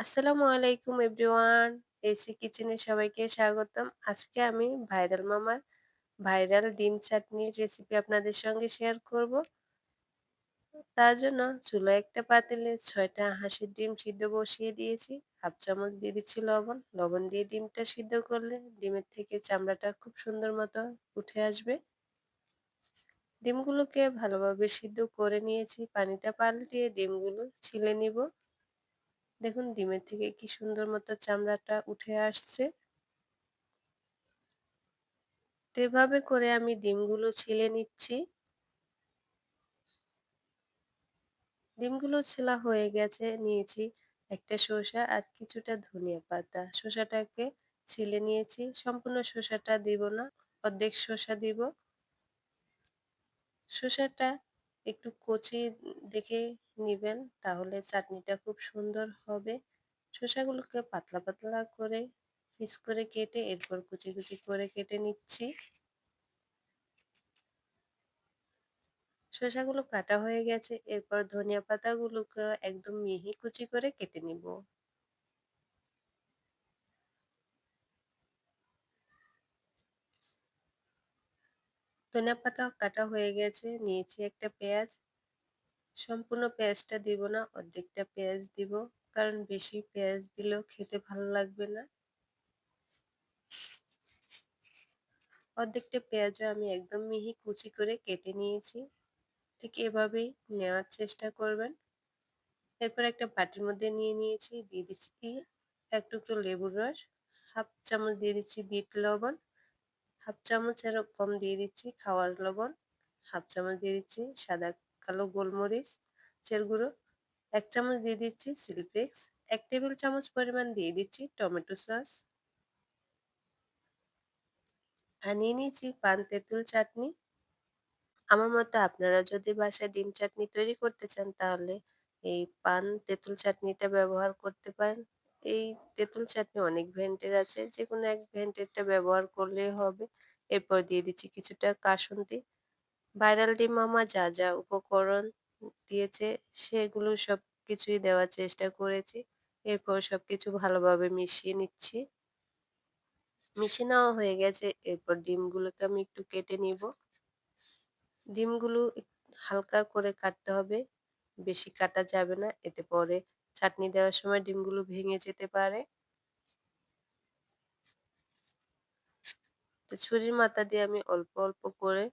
আসসালামু আলাইকুম everyone. AC কিচেনে সবাইকে স্বাগতম। আজকে আমি ভাইরাল মামার ভাইরাল ডিম চাটনির রেসিপি আপনাদের সঙ্গে শেয়ার করব। তার জন্য চুলা একটা পাতিলে ছয়টা হাঁসের ডিম সিদ্ধ বসিয়ে দিয়েছি। হাফ চামচ দিয়ে দিচ্ছি লবণ। লবণ দিয়ে ডিমটা সিদ্ধ করলে ডিমের থেকে চামড়াটা খুব সুন্দর মতো উঠে আসবে। ডিমগুলোকে ভালোভাবে সিদ্ধ করে নিয়েছি। পানিটা পাল্টিয়ে ডিমগুলো ছিলে নিব। দেখুন, ডিমের থেকে কি সুন্দর মতো চামড়াটা উঠে আসছে। এভাবে করে আমি ডিমগুলো ছিলে নিচ্ছি। ডিমগুলো ছেলা হয়ে গেছে, নিয়েছি একটা শসা আর কিছুটা ধনিয়া পাতা। শসাটাকে ছিলে নিয়েছি, সম্পূর্ণ শসাটা দিব না, অর্ধেক শসা দিব। শসাটা একটু কচি দেখে নেবেন, তাহলে চাটনিটা খুব সুন্দর হবে। শসাগুলোকে পাতলা পাতলা করে পিস করে কেটে এরপর কুচি কুচি করে কেটে নিচ্ছি। শসাগুলো কাটা হয়ে গেছে, এরপর ধনিয়া পাতাগুলোকে একদম মিহি কুচি করে কেটে নিব। ধনিয়া পাতা কাটা হয়ে গেছে, নিয়েছি একটা পেঁয়াজ। সম্পূর্ণ পেঁয়াজটা দিব না, অর্ধেকটা পেঁয়াজ দিব, কারণ বেশি পেঁয়াজ দিলেও খেতে ভালো লাগবে না। অর্ধেকটা পেঁয়াজও আমি একদম মিহি কুচি করে কেটে নিয়েছি। ঠিক এভাবেই নেওয়ার চেষ্টা করবেন। এরপর একটা বাটির মধ্যে নিয়ে নিয়েছি, দিয়ে দিচ্ছি এক টুকরো লেবুর রস, হাফ চামচ দিয়ে দিচ্ছি বিট লবণ, হাফ চামচের কম দিয়ে দিচ্ছি খাওয়ার লবণ, হাফ চামচ দিয়ে দিচ্ছি সাদা কালো গোলমরিচ চের গুঁড়ো, এক চামচ দিয়ে দিচ্ছি সিলফ্লেক্স এক টেবিল চামচ পরিমাণ দিয়ে দিচ্ছি টমেটো সস আর নিয়ে নিয়েছি পান তেঁতুল চাটনি। আমার মতে আপনারা যদি বাসায় ডিম চাটনি তৈরি করতে চান তাহলে এই পান তেঁতুল চাটনিটা ব্যবহার করতে পারেন। এই তেঁতুল চাটনি অনেক ভেন্টের আছে যে কোনো এক ভেন্টেরটা ব্যবহার করলেই হবে। এরপর দিয়ে দিচ্ছি কিছুটা কাসুন্দি ভাইরাল ডিম মামা যা যা উপকরণ দিয়েছে, সেগুলো সব কিছুই দেওয়ার চেষ্টা করেছি। এরপর সব কিছু ভালোভাবে মিশিয়ে নিচ্ছি। মিশিয়ে নেওয়া হয়ে গেছে। এরপর ডিমগুলোকে আমি একটু কেটে নিব। ডিমগুলো হালকা করে কাটতে হবে। বেশি কাটা যাবে না। এতে পরে চাটনি দেওয়ার সময় ডিমগুলো ভেঙে যেতে পারে। ছুরির মাথা দিয়ে আমি অল্প অল্প করে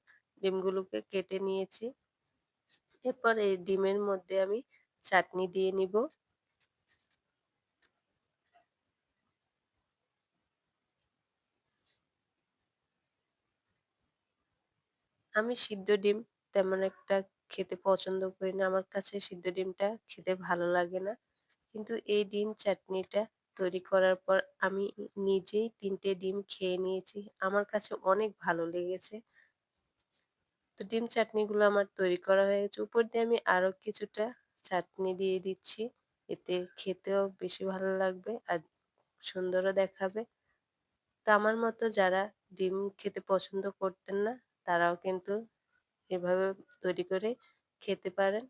ডিমগুলোকে কেটে নিয়েছি। এরপর এই ডিমের মধ্যে আমি চাটনি দিয়ে নিব। আমি সিদ্ধ ডিম তেমন একটা খেতে পছন্দ করি না। আমার কাছে সিদ্ধ ডিমটা খেতে ভালো লাগে না। কিন্তু এই ডিম চাটনিটা তৈরি করার পর আমি নিজেই তিনটে ডিম খেয়ে নিয়েছি। আমার কাছে অনেক ভালো লেগেছে। তো ডিম চাটনিগুলো আমার তৈরি করা হয়ে গেছে উপর দিয়ে আমি আরও কিছুটা চাটনি দিয়ে দিচ্ছি। এতে খেতেও বেশি ভালো লাগবে আর সুন্দরও দেখাবে। তো আমার মতো যারা ডিম খেতে পছন্দ করতেন না, তারাও কিন্তু এভাবে তৈরি করে খেতে পারেন।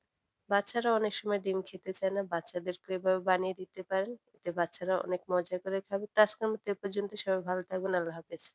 বাচ্চারা অনেক সময় ডিম খেতে চায় না বাচ্চাদেরকে এভাবে বানিয়ে দিতে পারেন। এতে বাচ্চারা অনেক মজা করে খাবে। তো আজকের মতো এ পর্যন্ত সবাই ভালো থাকবেন, আল্লাহ হাফেজ।